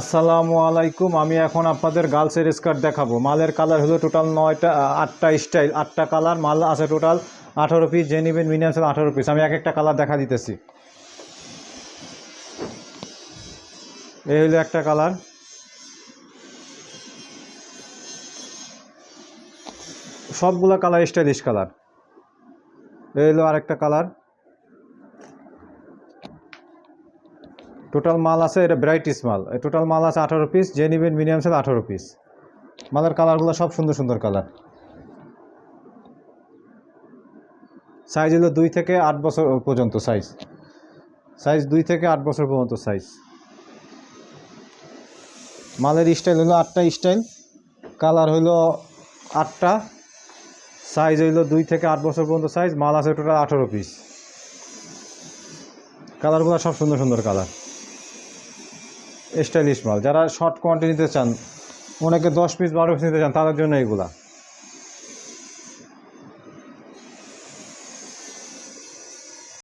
আসসালামু আলাইকুম। আমি এখন আপনাদের গার্লসের স্কার্ট দেখাবো। মালের কালার হলো টোটাল নয়টা আটটা স্টাইল আটটা কালার মাল আছে টোটাল আঠারো পিস যে নেবেন মিনিমাম সেল আঠারো পিস আমি এক একটা কালার দেখা দিতেছি। এই হলো একটা কালার সবগুলা কালার স্টাইলিশ কালার এই হলো আরেকটা কালার টোটাল মাল আছে, এটা ভ্যারাইটিস মাল। টোটাল মাল আছে আঠারো পিস যে নেবেন মিনিমাম সেল আঠারো পিস মালের কালারগুলো সব সুন্দর সুন্দর কালার সাইজ হলো দুই থেকে আট বছর পর্যন্ত সাইজ সাইজ দুই থেকে আট বছর পর্যন্ত সাইজ মালের স্টাইল হলো আটটা স্টাইল কালার হলো আটটা। সাইজ হইল দুই থেকে আট বছর পর্যন্ত সাইজ মাল আছে টোটাল আঠারো পিস কালারগুলো সব সুন্দর সুন্দর কালার স্টাইলিশ মাল। যারা শর্ট কোয়ান্টিটি নিতে চান, অনেকে দশ পিস বারো পিস নিতে চান, তাদের জন্য এগুলা।